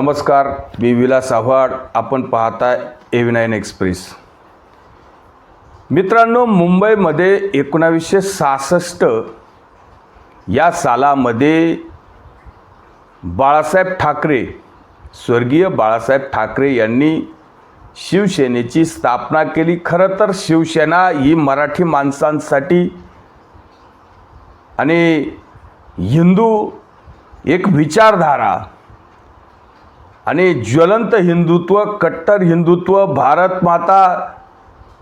नमस्कार मी विलास आव्हाड. आपण पाहताय ए नाईन एक्सप्रेस मित्रांनो मुंबईमध्ये एकोणावीसशे सहासष्ट या सालामध्ये बाळासाहेब ठाकरे स्वर्गीय बाळासाहेब ठाकरे यांनी शिवसेनेची स्थापना केली. खरं तर शिवसेना ही मराठी माणसांसाठी आणि हिंदू एक विचारधारा आणि ज्वलंत हिंदुत्व कट्टर हिंदुत्व भारत माता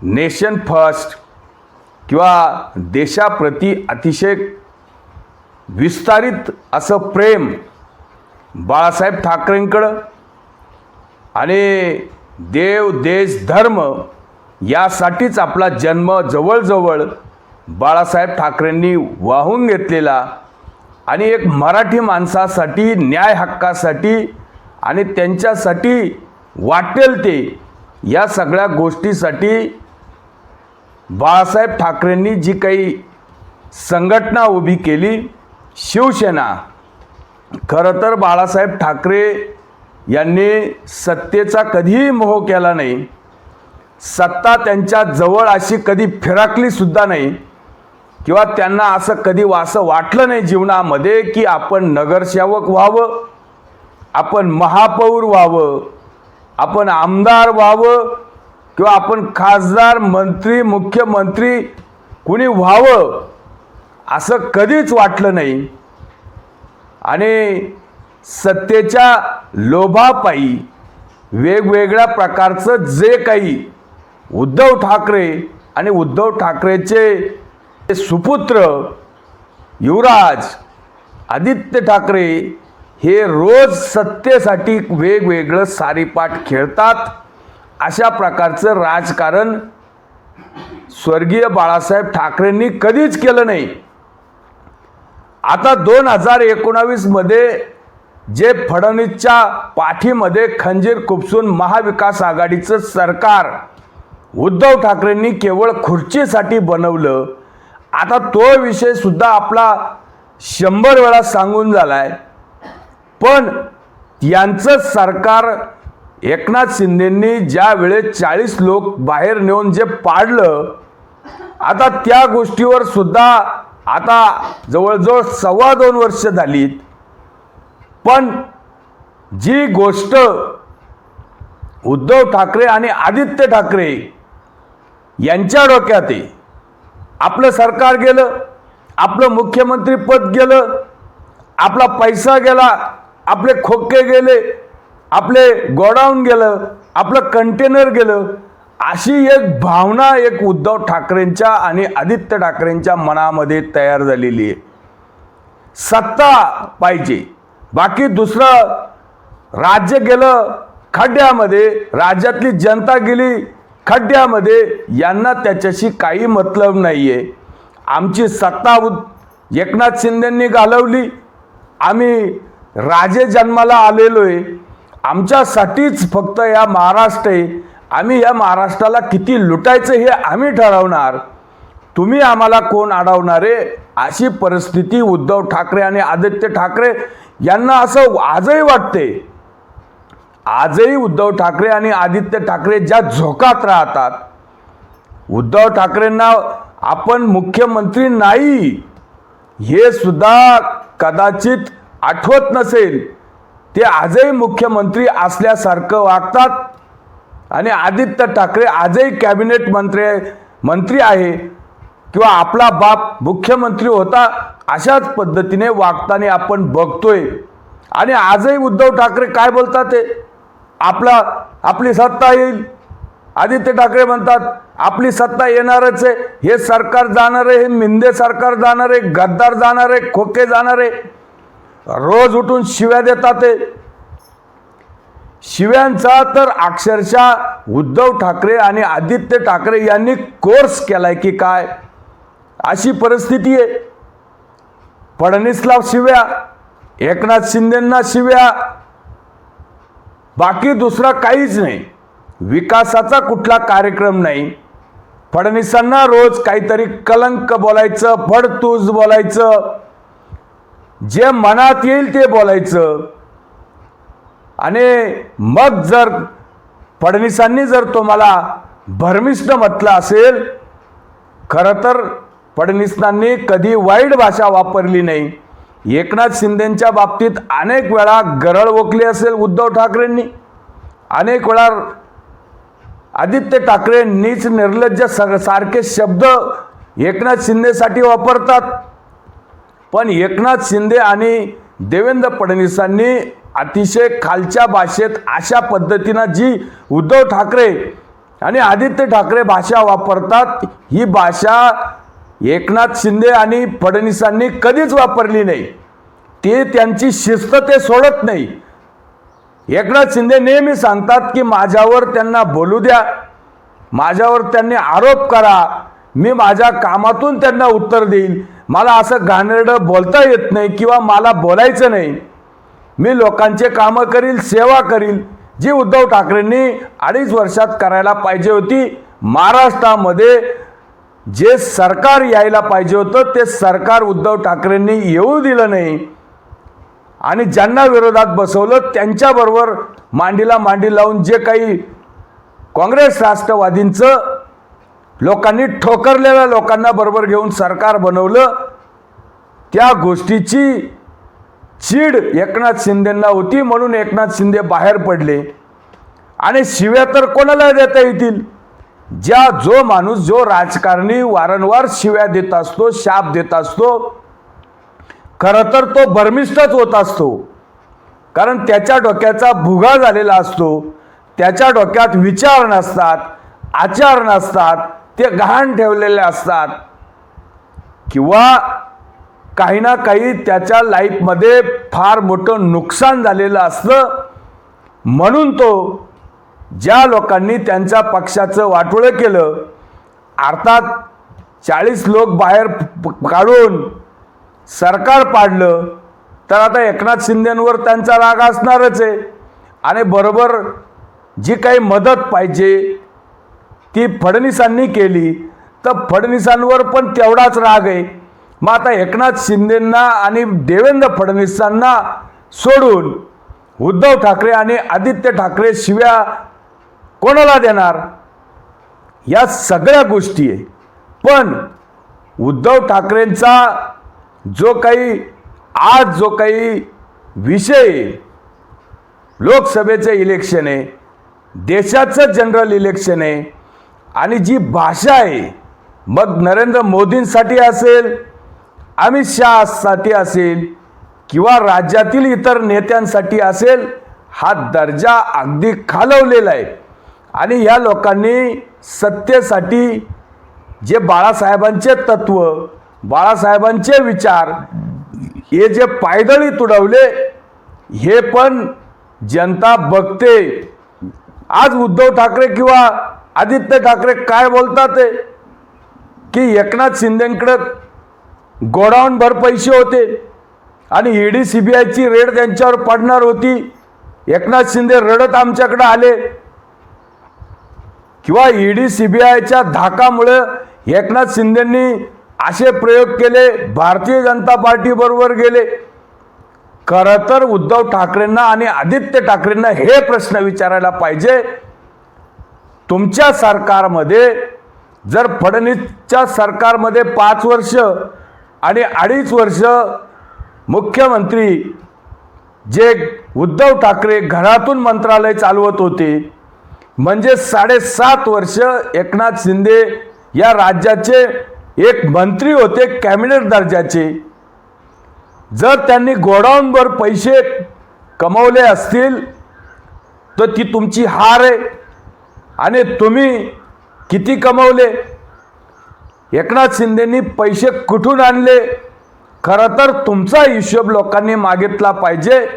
नेशन फर्स्ट किंवा देशाप्रती अतिशय विस्तारित असं प्रेम बाळासाहेब ठाकरेंकडं आणि देव देश धर्म यासाठीच आपला जन्म जवळजवळ बाळासाहेब ठाकरेंनी वाहून घेतलेला आणि एक मराठी माणसासाठी न्याय हक्कासाठी आणि त्यांच्यासाठी वाटेल ते या सगळ्या गोष्टीसाठी बाळासाहेब ठाकरेंनी जी काही संघटना उभी केली शिवसेना खरं तर बाळासाहेब ठाकरे यांनी सत्तेचा कधीही मोह केला नाही सत्ता त्यांच्या जवळ अशी कधी फिराकलीसुद्धा नाही किंवा त्यांना असं कधी असं वाटलं नाही जीवनामध्ये की आपण नगरसेवक व्हावं आपण महापौर व्हावं आपण आमदार व्हावं किंवा आपण खासदार मंत्री मुख्यमंत्री कुणी व्हावं असं कधीच वाटलं नाही. आणि सत्तेच्या लोभापायी वेगवेगळ्या प्रकारचं जे काही उद्धव ठाकरे आणि उद्धव ठाकरेचे सुपुत्र युवराज आदित्य ठाकरे हे रोज सत्तेसाठी वेगवेगळं सारीपाठ खेळतात. अशा प्रकारचं राजकारण स्वर्गीय बाळासाहेब ठाकरेंनी कधीच केलं नाही. आता दोन हजार एकोणावीसमध्ये जे फडणवीसच्या पाठीमध्ये खंजीर खुपसून महाविकास आघाडीचं सरकार उद्धव ठाकरेंनी केवळ खुर्चीसाठी बनवलं आता तो विषय सुद्धा आपला शंभर वेळा सांगून झाला आहे पण यांचं सरकार एकनाथ शिंदेंनी ज्या वेळेस चाळीस लोक बाहेर नेऊन जे पाडलं आता त्या गोष्टीवर सुद्धा आता जवळजवळ सव्वा दोन वर्ष झालीत. पण जी गोष्ट उद्धव ठाकरे आणि आदित्य ठाकरे यांच्या डोक्यात आहे आपलं सरकार गेलं आपलं मुख्यमंत्रीपद गेलं आपला पैसा गेला आपले खोके गेले आपले गोडाऊन गेलं आपलं कंटेनर गेलं अशी एक भावना एक उद्धव ठाकरेंच्या आणि आदित्य ठाकरेंच्या मनामध्ये तयार झालेली आहे. सत्ता पाहिजे. बाकी दुसरं राज्य गेलं खड्ड्यामध्ये राज्यातली जनता गेली खड्ड्यामध्ये यांना त्याच्याशी काही मतलब नाही आहे आमची सत्ता उद एकनाथ शिंदेंनी घालवली. आम्ही राजे जन्माला आलेलो आहे आमच्यासाठीच फक्त या महाराष्ट्र आहे. आम्ही या महाराष्ट्राला किती लुटायचं हे आम्ही ठरवणार. तुम्ही आम्हाला कोण अडवणार आहे? अशी परिस्थिती उद्धव ठाकरे आणि आदित्य ठाकरे यांना असं आजही वाटते. आजही उद्धव ठाकरे आणि आदित्य ठाकरे ज्या झोकात राहतात. उद्धव ठाकरेंना आपण मुख्यमंत्री नाही. हे सुद्धा कदाचित आठवत नसेल ते आजही मुख्यमंत्री असल्यासारखं वागतात. आणि आदित्य ठाकरे आजही कॅबिनेट मंत्री मंत्री आहे किंवा आपला बाप मुख्यमंत्री होता अशाच पद्धतीने वागताना आपण बघतोय. आणि आजही उद्धव ठाकरे काय बोलतात ते? आपला आपली सत्ता येईल. आदित्य ठाकरे म्हणतात आपली सत्ता येणारच आहे. हे सरकार जाणार आहे हे मिंदे सरकार जाणार आहे गद्दार जाणार आहे खोके जाणार आहे. रोज उठून शिव्या देतात ते. शिव्यांचा तर अक्षरशः उद्धव ठाकरे आणि आदित्य ठाकरे यांनी कोर्स केलाय की काय? अशी परिस्थिती आहे. फडणवीसला शिव्या एकनाथ शिंदेंना शिव्या. बाकी दुसरा काहीच नाही. विकासाचा कुठला कार्यक्रम नाही. फडणवीसांना रोज काहीतरी कलंक बोलायचं फडतूज बोलायचं. जे मनात येईल ते बोलायचं. आणि मग जर फडणवीसांनी जर तुम्हाला भरमिष्ट म्हटलं असेल खरं तर फडणवीसांनी कधी वाईट भाषा वापरली नाही. एकनाथ शिंदेच्या बाबतीत अनेक वेळा गरळ ओकली असेल उद्धव ठाकरेंनी. अनेक वेळा आदित्य ठाकरे नीच निर्लज्ज स सारखे शब्द एकनाथ शिंदेसाठी वापरतात. पण एकनाथ शिंदे आणि देवेंद्र फडणवीसांनी अतिशय खालच्या भाषेत अशा पद्धतीनं जी उद्धव ठाकरे आणि आदित्य ठाकरे भाषा वापरतात ही भाषा एकनाथ शिंदे आणि फडणवीसांनी कधीच वापरली नाही. ते त्यांची शिस्त ते सोडत नाही. एकनाथ शिंदे नेहमी सांगतात की माझ्यावर त्यांना बोलू द्या माझ्यावर त्यांनी आरोप करा मी माझ्या कामातून त्यांना उत्तर देईल मला असं घाणेरडं बोलता येत नाही किंवा मला बोलायचं नाही. मी लोकांचे कामं करील सेवा करील जी उद्धव ठाकरेंनी अडीच वर्षात करायला पाहिजे होती. महाराष्ट्रामध्ये जे सरकार यायला पाहिजे होतं ते सरकार उद्धव ठाकरेंनी येऊ दिलं नाही. आणि ज्यांना विरोधात बसवलं त्यांच्याबरोबर मांडीला मांडी लावून जे काही काँग्रेस राष्ट्रवादींचं लोकांनी ठोकरलेल्या लोकांना बरोबर घेऊन सरकार बनवलं त्या गोष्टीची चीड एकनाथ शिंदेंना होती म्हणून एकनाथ शिंदे बाहेर पडले. आणि शिव्या तर कोणाला देता येतील? ज्या जो माणूस जो राजकारणी वारंवार शिव्या देत असतो शाप देत असतो खरं तर तो बर्मिष्ठच होत असतो. कारण त्याच्या डोक्याचा भुगा झालेला असतो. त्याच्या डोक्यात विचार नसतात आचार नसतात. ते गहाण ठेवलेले असतात. किंवा काही ना काही त्याच्या लाईफमध्ये फार मोठं नुकसान झालेलं असतं. म्हणून तो ज्या लोकांनी त्यांच्या पक्षाचं वाटोळं केलं अर्थात चाळीस लोक बाहेर प- काढून सरकार पाडलं तर आता एकनाथ शिंदेंवर त्यांचा राग असणारच आहे. आणि बरोबर जी काही मदत पाहिजे ती फडणवीसांनी केली तर फडणवीसांवर पण तेवढाच राग आहे. मग आता एकनाथ शिंदेंना आणि देवेंद्र फडणवीसांना सोडून उद्धव ठाकरे आणि आदित्य ठाकरे शिव्या कोणाला देणार? या सगळ्या गोष्टी आहे. पण उद्धव ठाकरेंचा जो काही आज जो काही विषय लोकसभेचं इलेक्शन आहे देशाचं जनरल इलेक्शन आहे आणि जी भाषा आहे मग नरेंद्र मोदींसाठी असेल अमित शहासाठी असेल किंवा राज्यातील इतर नेत्यांसाठी असेल हा दर्जा अगदी खालवलेला आहे. आणि या लोकांनी सत्तेसाठी जे बाळासाहेबांचे तत्व बाळासाहेबांचे विचार हे जे पायदळी तुडवले हे पण जनता बघते. आज उद्धव ठाकरे किंवा आदित्य ठाकरे काय बोलतात ते? की एकनाथ शिंदेकडं गोडाऊनभर पैसे होते आणि ईडी सी बी आयची रेड त्यांच्यावर पडणार होती. एकनाथ शिंदे रडत आमच्याकडे आले. किंवा ईडी सी बी आयच्या धाकामुळं एकनाथ शिंदेंनी असे प्रयोग केले भारतीय जनता पार्टीबरोबर गेले. खरं तर उद्धव ठाकरेंना आणि आदित्य ठाकरेंना हे प्रश्न विचारायला पाहिजे. तुमच्या सरकारमध्ये जर फडणवीसच्या सरकारमध्ये पाच वर्ष आणि अडीच वर्ष मुख्यमंत्री जे उद्धव ठाकरे घरातून मंत्रालय चालवत होते म्हणजे साडेसात वर्ष एकनाथ शिंदे या राज्याचे एक मंत्री होते कॅबिनेट दर्जाचे. जर त्यांनी गोडाऊनवर पैसे कमवले असतील तर ती तुमची हार आहे. आणि तुम्ही किती कमवले? एकनाथ शिंदेनी पैसे कुठून आणले? खरं तर तुमचा हिशोब लोकांनी मागितला पाहिजे.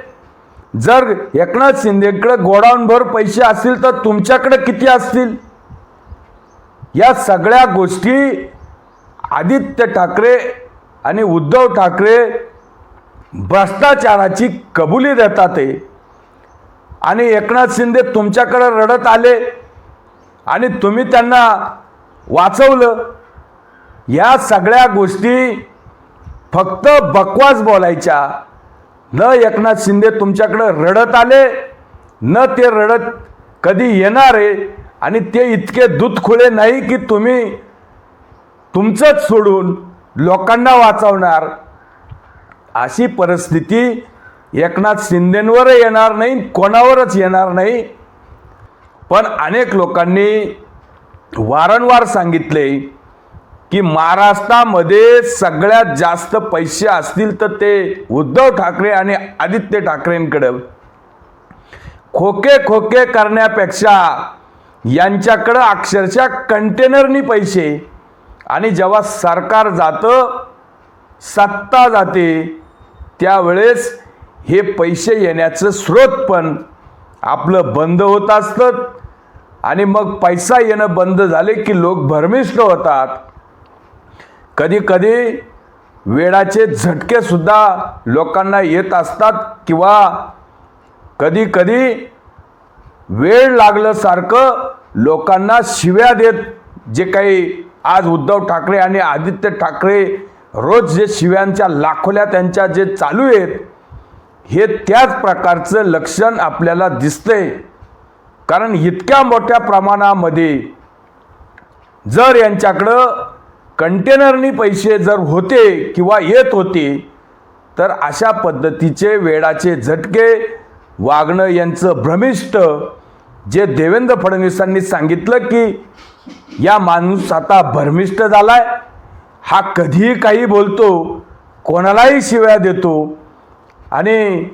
जर एकनाथ शिंदेकडे गोडाऊनभर पैसे असतील तर तुमच्याकडे किती असतील? या सगळ्या गोष्टी आदित्य ठाकरे आणि उद्धव ठाकरे भ्रष्टाचाराची कबुली देतात आणि एकनाथ शिंदे तुमच्याकडे रडत आले. आणि तुम्ही त्यांना वाचवलं. या सगळ्या गोष्टी फक्त बकवास बोलायच्या. न एकनाथ शिंदे तुमच्याकडं रडत आले न ते रडत कधी येणार आहे आणि ते इतके दूधखुळे नाही की तुम्ही तुमचंच सोडून लोकांना वाचवणार. अशी परिस्थिती एकनाथ शिंदेंवर येणार नाही कोणावरच येणार नाही. पण अनेक लोकांनी वारंवार सांगितले की महाराष्ट्रामध्ये सगळ्यात जास्त पैसे असतील तर ते उद्धव ठाकरे आणि आदित्य ठाकरेंकडं. खोके खोके करण्यापेक्षा यांच्याकडं अक्षरशः कंटेनरनी पैसे. आणि जेव्हा सरकार जातं सत्ता जाते त्यावेळेस हे पैसे येण्याचं स्रोत पण आपलं बंद होत असतं. आणि मग पैसा येणं बंद झाले की लोक भरमिष्ट होतात. कधी कधी वेळाचे झटकेसुद्धा लोकांना येत असतात किंवा कधी कधी वेळ लागल्यासारखं लोकांना शिव्या देत जे काही आज उद्धव ठाकरे आणि आदित्य ठाकरे रोज जे शिव्यांच्या लाखोल्या त्यांच्या जे चालू आहेत हे त्याच प्रकारचं लक्षण आपल्याला दिसतंय. कारण इतक्या मोठ्या प्रमाणामध्ये जर यांच्याकडं कंटेनरनी पैसे जर होते किंवा येत होते तर अशा पद्धतीचे वेळाचे झटके वागणं यांचं भ्रमिष्ट. जे देवेंद्र फडणवीसांनी सांगितलं की या माणूस आता भ्रमिष्ट झालाय. हा कधीही काही बोलतो कोणालाही शिव्या देतो. आणि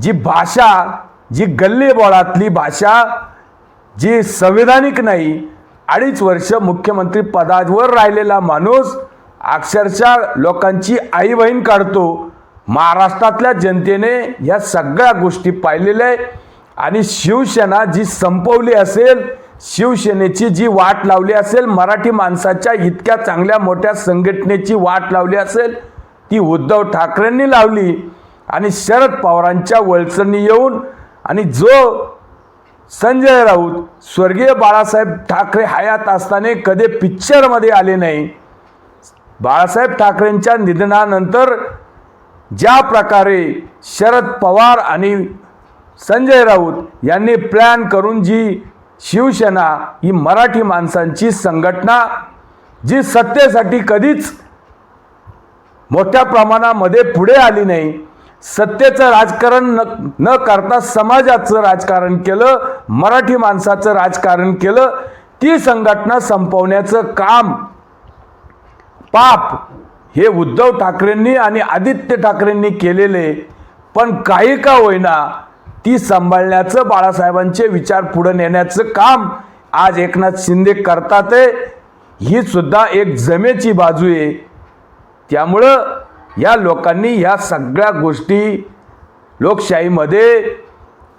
जी भाषा जी गल्लीबोळातली भाषा जी संविधानिक नाही अडीच वर्ष मुख्यमंत्री पदावर राहिलेला माणूस अक्षरशः लोकांची आई बहीण काढतो. महाराष्ट्रातल्या जनतेने या सगळ्या गोष्टी पाहिलेल्या आहे. आणि शिवसेना जी संपवली असेल शिवसेनेची जी वाट लावली असेल मराठी माणसाच्या इतक्या चांगल्या मोठ्या संघटनेची वाट लावली असेल ती उद्धव ठाकरेंनी लावली. आणि शरद पवारांच्या वळचणी येऊन आणि जो संजय राऊत स्वर्गीय बाळासाहेब ठाकरे हयात असताना कधी पिक्चरमध्ये आले नाही बाळासाहेब ठाकरेंच्या निधनानंतर ज्या प्रकारे शरद पवार आणि संजय राऊत यांनी प्लॅन करून जी शिवसेना ही मराठी माणसांची संघटना जी सत्तेसाठी कधीच मोठ्या प्रमाणामध्ये पुढे आली नाही सत्तेचं राजकारण न न करता समाजाचं राजकारण केलं मराठी माणसाचं राजकारण केलं ती संघटना संपवण्याचं काम पाप हे उद्धव ठाकरेंनी आणि आदित्य ठाकरेंनी केलेले पण काही का होईना ती सांभाळण्याचं बाळासाहेबांचे विचार पुढे नेण्याचं काम आज एकनाथ शिंदे करतात आहे. ही सुद्धा एक जमेची बाजू आहे. त्यामुळं या लोकांनी ह्या सगळ्या गोष्टी लोकशाहीमध्ये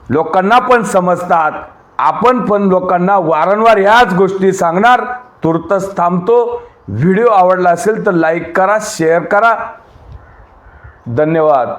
लोकांना पण समजतात. आपण पण लोकांना वारंवार ह्याच गोष्टी सांगणार. तुर्तच थांबतो. व्हिडिओ आवडला असेल तर लाईक करा शेअर करा. धन्यवाद.